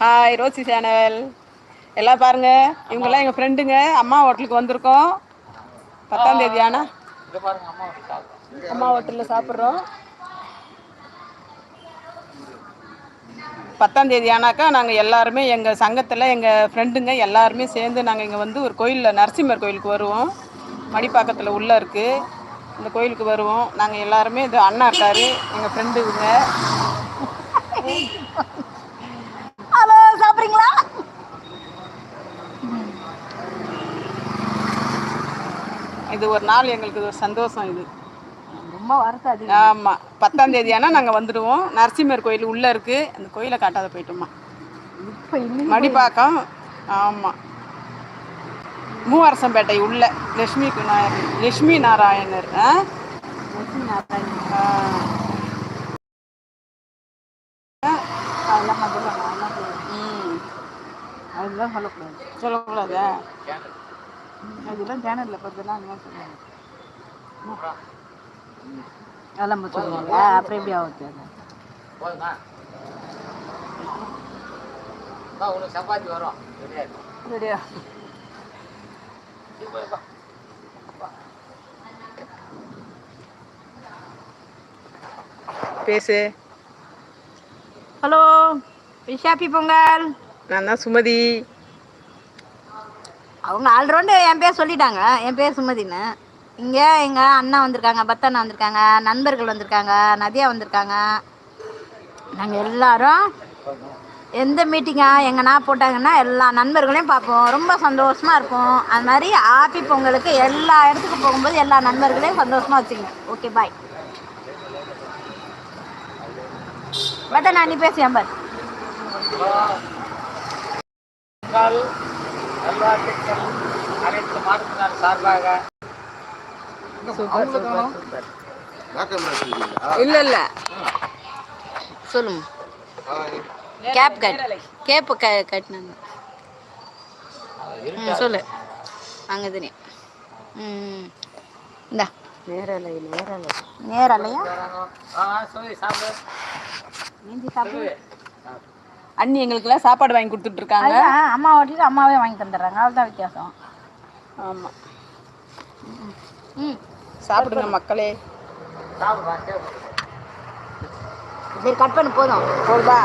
Hi Rousey channel எல்லாம் பாருங்க. இவங்கெல்லாம் எங்கள் ஃப்ரெண்டுங்க அம்மா ஹோட்டலுக்கு வந்திருக்கோம். பத்தாம் தேதி ஆனா. அம்மா அம்மா ஹோட்டலில் சாப்பிட்றோம். பத்தாம் தேதி ஆனாக்கா நாங்கள் எல்லாருமே எங்கள் சங்கத்தில் எங்கள் ஃப்ரெண்டுங்க எல்லாருமே சேர்ந்து நாங்கள் இங்கே வந்து ஒரு கோயிலில் நரசிம்மர் கோயிலுக்கு வருவோம். மடிப்பாக்கத்தில் உள்ளே இருக்குது இந்த கோயிலுக்கு வருவோம். நாங்கள் எல்லாருமே இது அண்ணா இருக்காரு. எங்கள் ஃப்ரெண்டு இவங்க இது ஒரு நாள் எங்களுக்கு ஒரு சந்தோஷம் இது. ரொம்ப வருத்தம் அது. ஆமாம் பத்தாம் தேதி ஆனால் நாங்கள் வந்துடுவோம். நரசிம்மர் கோயில் உள்ளே இருக்குது அந்த கோயிலை காட்டாத போயிட்டோமா. இப்போ மடிப்பாக்கம். ஆமாம் மூவரசம்பேட்டை உள்ள லட்சுமி நாராயணன் லட்சுமி நாராயணர் ஆ? ஆ. அதெல்லாம் சொல்லலாம் அதெல்லாம் சொல்லலாம். ம். அதெல்லாம் சொல்லக்கூடாது. சொல்லக்கூடாதா? அதெல்லாம் சேனலில் பார்த்தெல்லாம் அதெல்லாம் சொல்லுவாங்க. அதெல்லாம் சொல்லுவாங்க. அப்புறம் எப்படி ஆகுது உனக்கு சப்பாத்தி வரும். ரெடியா பேசு. Hello wish happy Pongal. நான் தான் சுமதி. அவங்க ஆல்ரவுண்டு என் பேர் சொல்லிட்டாங்க. என் பேர் சுமதின்னு. இங்கே எங்கள் அண்ணா வந்திருக்காங்க பத்தண்ணா வந்திருக்காங்க நண்பர்கள் வந்திருக்காங்க நதியா வந்திருக்காங்க. நாங்கள் எல்லாரும் எந்த மீட்டிங்காக எங்கன்னா போட்டாங்கன்னா எல்லா நண்பர்களையும் பார்ப்போம். ரொம்ப சந்தோஷமாக இருப்போம். அது மாதிரி ஆப்பி பொங்கலுக்கு எல்லா இடத்துக்கு போகும்போது எல்லா நண்பர்களையும் சந்தோஷமாக வச்சுங்க ஓகே பாய் பத்தண்ணா நீ பேசியா பார். நல்வாழ்த்துக்கள். அனைத்து மாற்றுத்திறனாளி சார்பாக. இல்லை இல்லை. சொல்லுங்க. கேப் கட் கேப்பு க கட்டினாங்க. சொல்லு. அங்கே தெரியும் ம் இந்தா. நேரலை நேரலை நேரலையா ஆ சொல்லி சாப்பிடு. நீந்தி சாப்பிடு. அண்ணி எங்களுக்கெல்லாம் சாப்பாடு வாங்கி கொடுத்துட்டு இருக்காங்க அதான் அம்மா ஓட்டிட்டு அம்மாவே வாங்கி தந்துடுறாங்க. அவ்வளோதான் வித்தியாசம். ஆமாம் ம். சாப்பிடுங்க மக்களே. சாப்பிடுவா கேப்பு சரி கட் பண்ணு போதும். போதுதா